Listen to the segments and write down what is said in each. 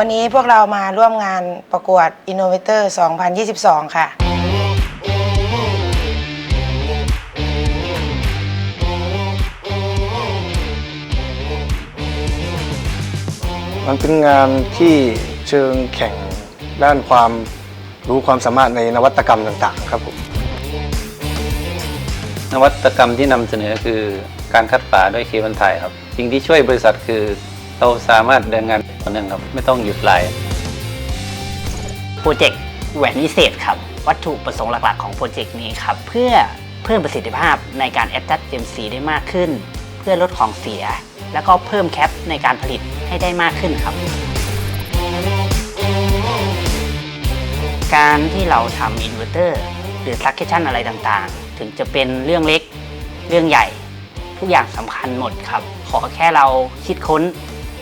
วันนี้พวกเรามาร่วมงานประกวด Innovator 2022 ค่ะ มันเป็นงานที่เชิงแข่งด้านความรู้ความสามารถในนวัตกรรมต่างๆ ครับผม นวัตกรรมที่นำเสนอคือการคัดป่าด้วยเคบันไทยครับ สิ่งที่ช่วยบริษัทคือ เราสามารถเดินงานต่อเนื่องครับ ไม่ต้องหยุดไหลโปรเจกต์แหวนวิเศษครับ วัตถุประสงค์หลักๆของโปรเจกต์นี้ครับ เพื่อเพิ่มประสิทธิภาพในการแอดจัดเจมสีได้มากขึ้น เพื่อลดของเสีย แล้วก็เพิ่มแคปในการผลิตให้ได้มากขึ้นครับ การที่เราทำอินเวอร์เตอร์หรือซักเคชันอะไรต่างๆ ถึงจะเป็นเรื่องเล็กเรื่องใหญ่ทุกอย่างสำคัญหมดครับ ขอแค่เราคิดค้น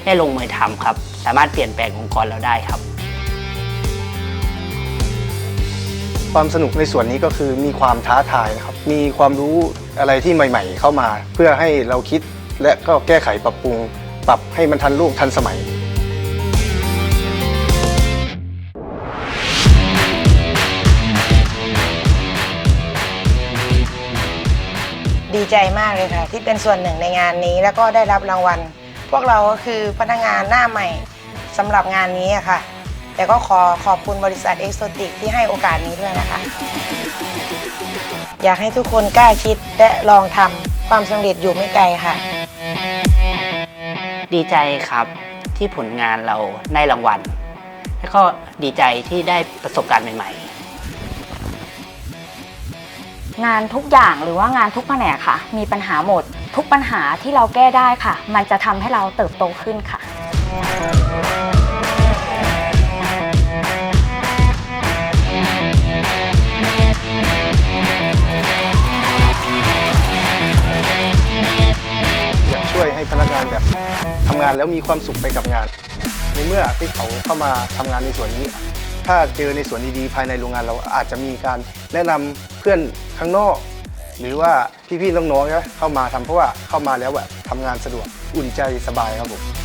ได้ลงมือทำครับ สามารถเปลี่ยนแปลงองค์กรเราได้ครับ ความสนุกในส่วนนี้ก็คือมีความท้าทายนะครับ มีความรู้อะไรที่ใหม่ ๆ เข้ามา เพื่อให้เราคิดและก็แก้ไขปรับปรุง ปรับให้มันทันโลกทันสมัยดีใจมากเลยค่ะ ที่เป็นส่วนหนึ่งในงานนี้ แล้วก็ได้รับรางวัล พวกเราก็คือพนักงานหน้าใหม่สำหรับงานนี้อะค่ะ แต่ก็ขอขอบคุณบริษัทเอ็กโซติกที่ให้โอกาสนี้ด้วยนะคะ อยากให้ทุกคนกล้าคิดและลองทำความสำเร็จอยู่ไม่ไกลค่ะ ดีใจครับที่ผลงานเราได้รางวัล แล้วก็ดีใจที่ได้ประสบการณ์ใหม่ ๆ งานทุกอย่างหรือว่างานทุกแผนกค่ะ มีปัญหาหมด ทุกปัญหาที่เราแก้ได้ค่ะ มันจะทำให้เราเติบโตขึ้นค่ะ อยากช่วยให้พนักงานแบบทำงานแล้วมีความสุขไปกับงาน ในเมื่อที่เขาเข้ามาทำงานในส่วนนี้ ถ้าเจอในส่วนดีๆภายในโรงงานเราอาจจะมีการแนะนำเพื่อนข้างนอก หรือว่าพี่ๆน้องๆเข้ามาทำเพราะว่าเข้ามาแล้วแบบทำงานสะดวกอุ่นใจสบายครับผม